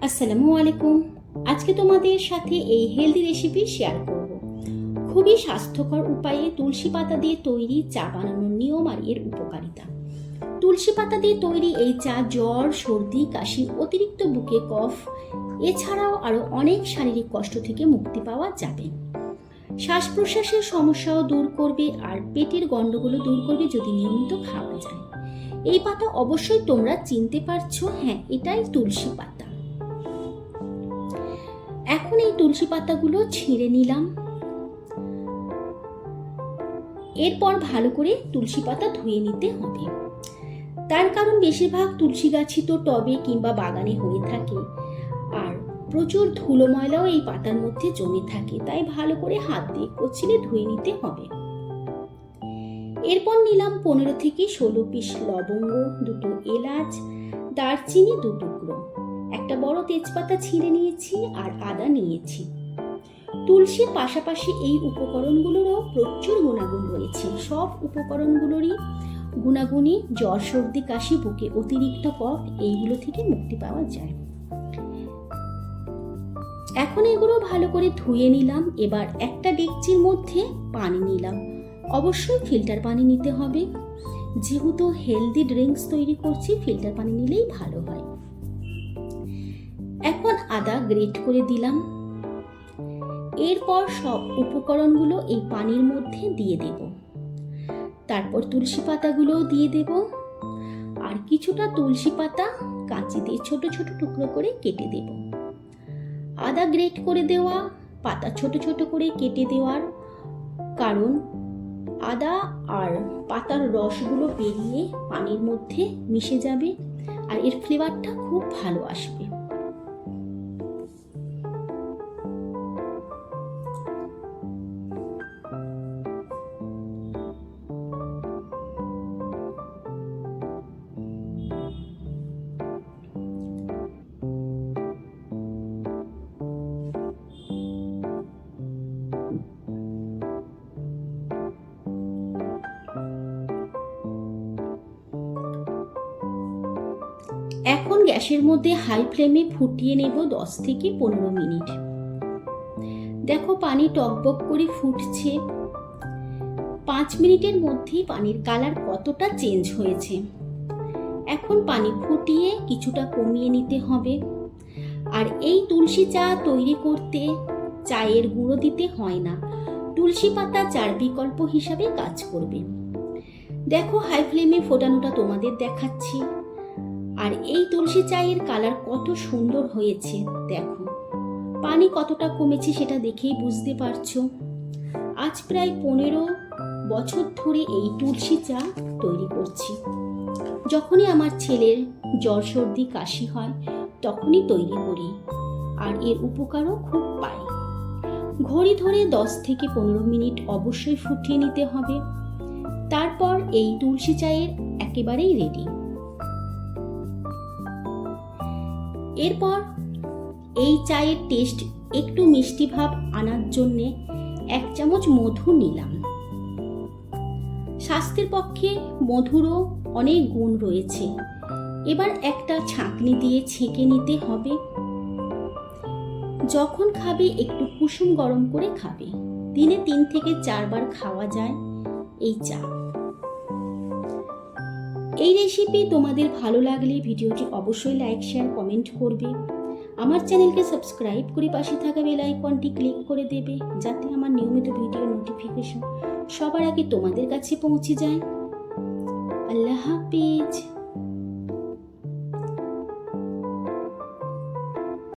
আসসালামু আলাইকুম। আজকে তোমাদের সাথে এই হেলদি রেসিপি শেয়ার করব। খুবই স্বাস্থ্যকর উপায়ে তুলসী পাতা দিয়ে তৈরি চা বানানোর নিয়ম আর এর উপকারিতা। তুলসী পাতা দিয়ে তৈরি এই চা জ্বর, সর্দি, কাশি, অতিরিক্ত বুকে কফ, এছাড়াও আরও অনেক শারীরিক কষ্ট থেকে মুক্তি পাওয়া যাবে। শ্বাস প্রশ্বাসের সমস্যাও দূর করবে আর পেটের গণ্ডগোলও দূর করবে যদি নিয়মিত খাওয়া যায়। এই পাতা অবশ্যই তোমরা চিনতে পারছ। হ্যাঁ এটাই তুলসী পাতা। এখন এই তুলসী পাতাগুলো ছিঁড়ে নিলাম। এরপর ভালো করে তুলসী পাতা ধুয়ে নিতে হবে। তার কারণ বেশিরভাগ তুলসী গাছই তো টবে কিংবা বাগানে হয়ে থাকে। আর প্রচুর ধুলো ময়লাও এই পাতার মধ্যে জমে থাকে। তাই ভালো করে হাত দিয়ে কচলে ধুয়ে নিতে হবে। এরপর নিলাম পনেরো থেকে ষোলো পিস লবঙ্গ, দুটো এলাচ, দারচিনি দু টুকরো। একটা বড় তেজপাতা ছিঁড়ে নিয়েছি আর আদা নিয়েছি। তুলসীর পাশাপাশি এই উপকরণগুলোরও প্রচুর গুণাগুণ রয়েছে। সব উপকরণগুলোরই গুণাগুণই জ্বর, সর্দি, কাশি, বুকে অতিরিক্ত কফ, এইগুলো থেকে মুক্তি পাওয়া যায়। এখন এগুলো ভালো করে ধুয়ে নিলাম। এবার একটা ডেকচির মধ্যে পানি নিলাম। অবশ্যই ফিল্টার পানি নিতে হবে। যেহেতু হেলদি ড্রিঙ্কস তৈরি করছি, ফিল্টার পানি নিলেই ভালো হয়। এখন আদা গ্রেট করে দিলাম। এরপর সব উপকরণগুলো এই পানির মধ্যে দিয়ে দেব। তারপর তুলসী পাতাগুলোও দিয়ে দেব। আর কিছুটা তুলসী পাতা কাঁচি দিয়ে ছোট ছোট টুকরো করে কেটে দেব। আদা গ্রেট করে দেওয়া, পাতা ছোট ছোট করে কেটে দেওয়ার কারণ আদা আর পাতার রসগুলো বেরিয়ে পানির মধ্যে মিশে যাবে আর এর ফ্লেভারটা খুব ভালো আসবে। এখন গ্যাসের মধ্যে হাই ফ্লেমে ফুটিয়ে নেব দশ থেকে পনেরো মিনিট। দেখো পানি টকবক করে ফুটছে। পাঁচ মিনিটের মধ্যেই পানির কালার কতটা চেঞ্জ হয়েছে। এখন পানি ফুটিয়ে কিছুটা কমিয়ে নিতে হবে। আর এই তুলসী চা তৈরি করতে চায়ের গুঁড়ো দিতে হয় না। তুলসী পাতা চার বিকল্প হিসাবে কাজ করবে। দেখো হাই ফ্লেমে ফোটানোটা তোমাদের দেখাচ্ছি। আর এই তুলসী চায়ের কালার কত সুন্দর হয়েছে, দেখো। পানি কতটা কমেছে সেটা দেখেই বুঝতে পারছ। আজ প্রায় পনেরো বছর ধরে এই তুলসী চা তৈরি করছি। যখনই আমার ছেলের জ্বর সর্দি, কাশি হয়, তখনই তৈরি করি। আর এর উপকারও খুব পাই। ঘড়ি ধরে দশ থেকে পনেরো মিনিট অবশ্যই ফুটিয়ে নিতে হবে। তারপর এই তুলসী চায়ের একেবারেই রেডি এরপর এই চায়ের টেস্ট একটু মিষ্টি ভাব আনার জন্যে এক চামচ মধু নিলাম। স্বাস্থ্যের পক্ষে মধুরও অনেক গুণ রয়েছে। এবার একটা ছাঁকনি দিয়ে ছেঁকে নিতে হবে। যখন খাবে, একটু কুসুম গরম করে খাবে। দিনে তিন থেকে চারবার খাওয়া যায় এই চা। এই রেসিপি তোমাদের ভালো লাগলে ভিডিওটি অবশ্যই লাইক শেয়ার কমেন্ট করবে। আমার চ্যানেলকে সাবস্ক্রাইব করে পাশে থাকা বেল আইকনটি ক্লিক করে দেবে, যাতে আমার নিয়মিত ভিডিও নোটিফিকেশন সবার আগে তোমাদের কাছে পৌঁছে যায়। আল্লাহ হাফিজ।